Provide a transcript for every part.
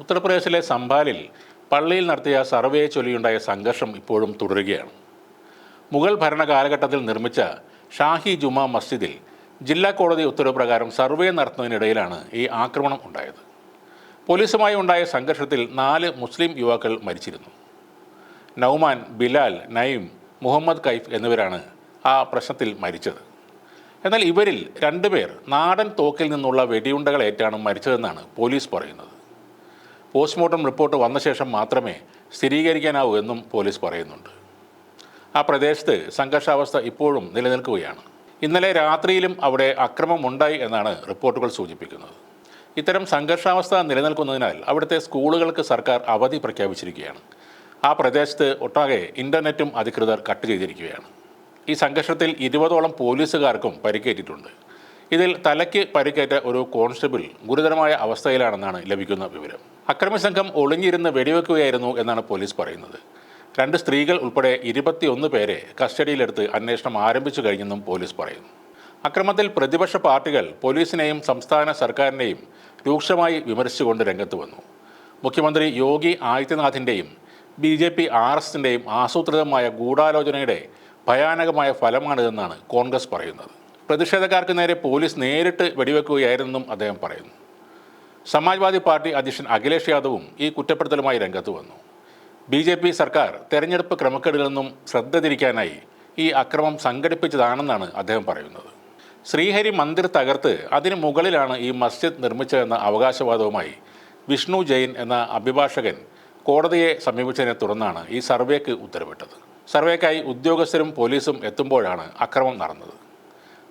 ഉത്തർപ്രദേശിലെ സംഭാലിൽ പള്ളിയിൽ നടത്തിയ സർവേയെ ചൊല്ലിയുണ്ടായ സംഘർഷം ഇപ്പോഴും തുടരുകയാണ്. മുഗൾ ഭരണ കാലഘട്ടത്തിൽ നിർമ്മിച്ച ഷാഹി ജുമാ മസ്ജിദിൽ ജില്ലാ കോടതി ഉത്തരവ് പ്രകാരം സർവേ നടത്തുന്നതിനിടയിലാണ് ഈ ആക്രമണം ഉണ്ടായത്. പോലീസുമായി ഉണ്ടായ സംഘർഷത്തിൽ നാല് മുസ്ലിം യുവാക്കൾ മരിച്ചിരുന്നു. നൗമാൻ ബിലാൽ നയിം മുഹമ്മദ് കൈഫ് എന്നിവരാണ് ആ പ്രശ്നത്തിൽ മരിച്ചത്. എന്നാൽ ഇവരിൽ രണ്ടുപേർ നാടൻ തോക്കിൽ നിന്നുള്ള വെടിയുണ്ടകളേറ്റാണ് മരിച്ചതെന്നാണ് പോലീസ് പറയുന്നത്. പോസ്റ്റ്മോർട്ടം റിപ്പോർട്ട് വന്ന ശേഷം മാത്രമേ സ്ഥിരീകരിക്കാനാവൂ എന്നും പോലീസ് പറയുന്നുണ്ട്. ആ പ്രദേശത്ത് സംഘർഷാവസ്ഥ ഇപ്പോഴും നിലനിൽക്കുകയാണ്. ഇന്നലെ രാത്രിയിലും അവിടെ അക്രമമുണ്ടായി എന്നാണ് റിപ്പോർട്ടുകൾ സൂചിപ്പിക്കുന്നത്. ഇത്തരം സംഘർഷാവസ്ഥ നിലനിൽക്കുന്നതിനാൽ അവിടുത്തെ സ്കൂളുകൾക്ക് സർക്കാർ അവധി പ്രഖ്യാപിച്ചിരിക്കുകയാണ്. ആ പ്രദേശത്ത് ഒട്ടാകെ ഇന്റർനെറ്റും അധികൃതർ കട്ട് ചെയ്തിരിക്കുകയാണ്. ഈ സംഘർഷത്തിൽ ഇരുപതോളം പോലീസുകാർക്കും പരിക്കേറ്റിട്ടുണ്ട്. ഇതിൽ തലയ്ക്ക് പരിക്കേറ്റ ഒരു കോൺസ്റ്റബിൾ ഗുരുതരമായ അവസ്ഥയിലാണെന്നാണ് ലഭിക്കുന്ന വിവരം. അക്രമി സംഘം ഒളിഞ്ഞിരുന്ന് വെടിവെക്കുകയായിരുന്നു എന്നാണ് പോലീസ് പറയുന്നത്. രണ്ട് സ്ത്രീകൾ ഉൾപ്പെടെ ഇരുപത്തിയൊന്ന് പേരെ കസ്റ്റഡിയിലെടുത്ത് അന്വേഷണം ആരംഭിച്ചു കഴിഞ്ഞെന്നും പോലീസ് പറയുന്നു. അക്രമത്തിൽ പ്രതിപക്ഷ പാർട്ടികൾ പോലീസിനെയും സംസ്ഥാന സർക്കാരിനെയും രൂക്ഷമായി വിമർശിച്ചുകൊണ്ട് രംഗത്ത് വന്നു. മുഖ്യമന്ത്രി യോഗി ആദിത്യനാഥിന്റെയും ബി ജെ പി ആർ എസിന്റെയും ആസൂത്രിതമായ ഗൂഢാലോചനയുടെ ഭയാനകമായ ഫലമാണിതെന്നാണ് കോൺഗ്രസ് പറയുന്നത്. പ്രതിഷേധക്കാർക്ക് നേരെ പോലീസ് നേരിട്ട് വെടിവെക്കുകയായിരുന്നെന്നും അദ്ദേഹം പറയുന്നു. സമാജ്വാദി പാർട്ടി അധ്യക്ഷൻ അഖിലേഷ് യാദവും ഈ കുറ്റപ്പെടുത്തലുമായി രംഗത്ത് വന്നു. ബി ജെ പി സർക്കാർ തെരഞ്ഞെടുപ്പ് ക്രമക്കേടുകളിൽ നിന്നും ശ്രദ്ധ തിരിക്കാനായി ഈ അക്രമം സംഘടിപ്പിച്ചതാണെന്നാണ് അദ്ദേഹം പറയുന്നത്. ശ്രീഹരി മന്ദിർ തകർത്ത് അതിന് മുകളിലാണ് ഈ മസ്ജിദ് നിർമ്മിച്ചതെന്ന അവകാശവാദവുമായി വിഷ്ണു ജെയിൻ എന്ന അഭിഭാഷകൻ കോടതിയെ സമീപിച്ചതിനെ തുടർന്നാണ് ഈ സർവേക്ക് ഉത്തരവിട്ടത്. സർവേക്കായി ഉദ്യോഗസ്ഥരും പോലീസും എത്തുമ്പോഴാണ് അക്രമം നടന്നത്.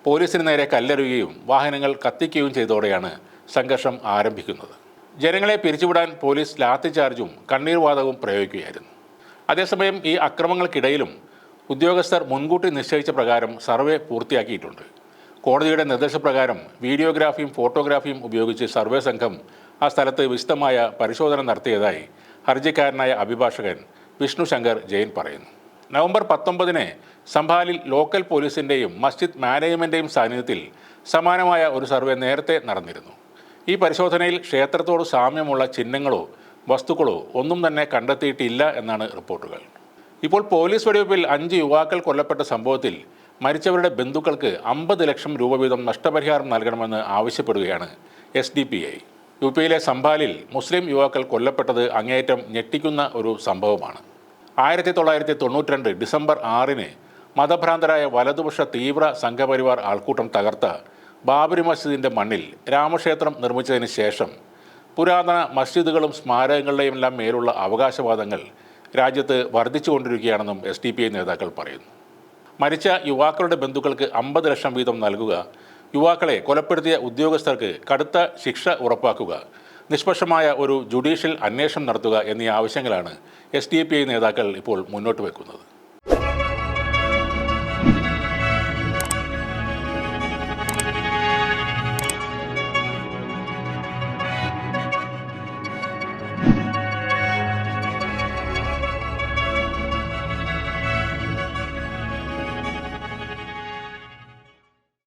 പോലീസിന് നേരെ കല്ലെറിയുകയും വാഹനങ്ങൾ കത്തിക്കുകയും ചെയ്തതോടെയാണ് സംഘർഷം ആരംഭിക്കുന്നത്. ജനങ്ങളെ പിരിച്ചുവിടാൻ പോലീസ് ലാത്തി ചാർജും കണ്ണീർവാതകവും പ്രയോഗിക്കുകയായിരുന്നു. അതേസമയം ഈ അക്രമങ്ങൾക്കിടയിലും ഉദ്യോഗസ്ഥർ മുൻകൂട്ടി നിശ്ചയിച്ച പ്രകാരം സർവേ പൂർത്തിയാക്കിയിട്ടുണ്ട്. കോടതിയുടെ നിർദ്ദേശപ്രകാരം വീഡിയോഗ്രാഫിയും ഫോട്ടോഗ്രാഫിയും ഉപയോഗിച്ച് സർവേ സംഘം ആ സ്ഥലത്ത് വിശദമായ പരിശോധന നടത്തിയതായി ഹർജിക്കാരനായ അഭിഭാഷകൻ വിഷ്ണു ശങ്കർ ജെയിൻ പറയുന്നു. നവംബർ പത്തൊമ്പതിന് സംഭാലിൽ ലോക്കൽ പോലീസിന്റെയും മസ്ജിദ് മാനേജ്മെന്റെയും സാന്നിധ്യത്തിൽ സമാനമായ ഒരു സർവേ നേരത്തെ നടന്നിരുന്നു. ഈ പരിശോധനയിൽ ക്ഷേത്രത്തോട് സാമ്യമുള്ള ചിഹ്നങ്ങളോ വസ്തുക്കളോ ഒന്നും തന്നെ കണ്ടെത്തിയിട്ടില്ല എന്നാണ് റിപ്പോർട്ടുകൾ. ഇപ്പോൾ പോലീസ് വെടിവയ്പിൽ അഞ്ച് യുവാക്കൾ കൊല്ലപ്പെട്ട സംഭവത്തിൽ മരിച്ചവരുടെ ബന്ധുക്കൾക്ക് അമ്പത് ലക്ഷം രൂപ വീതം നഷ്ടപരിഹാരം നൽകണമെന്ന് ആവശ്യപ്പെടുകയാണ് S D P I. U പിയിലെ സംഭാലിൽ മുസ്ലിം യുവാക്കൾ കൊല്ലപ്പെട്ടത് അങ്ങേയറ്റം ഞെട്ടിക്കുന്ന ഒരു സംഭവമാണ്. ആയിരത്തി തൊള്ളായിരത്തി തൊണ്ണൂറ്റി രണ്ട് ഡിസംബർ ആറിന് മതഭ്രാന്തരായ വലതുപക്ഷ തീവ്ര സംഘപരിവാർ ആൾക്കൂട്ടം തകർത്ത ബാബരി മസ്ജിദിന്റെ മണ്ണിൽ രാമക്ഷേത്രം നിർമ്മിച്ചതിന് ശേഷം പുരാതന മസ്ജിദുകളും സ്മാരകങ്ങളുടെയും എല്ലാം മേലുള്ള അവകാശവാദങ്ങൾ രാജ്യത്ത് വർദ്ധിച്ചുകൊണ്ടിരിക്കുകയാണെന്നും എസ് ഡി പി ഐ നേതാക്കൾ പറയുന്നു. മരിച്ച യുവാക്കളുടെ ബന്ധുക്കൾക്ക് അമ്പത് ലക്ഷം വീതം നൽകുക യുവാക്കളെ കൊലപ്പെടുത്തിയ ഉദ്യോഗസ്ഥർക്ക് കടുത്ത ശിക്ഷ ഉറപ്പാക്കുക നിഷ്പക്ഷമായ ഒരു ജുഡീഷ്യൽ അന്വേഷണം നടത്തുക എന്നീ ആവശ്യങ്ങളാണ് എസ് ഡി പി ഐ നേതാക്കൾ ഇപ്പോൾ മുന്നോട്ട് വെക്കുന്നത്.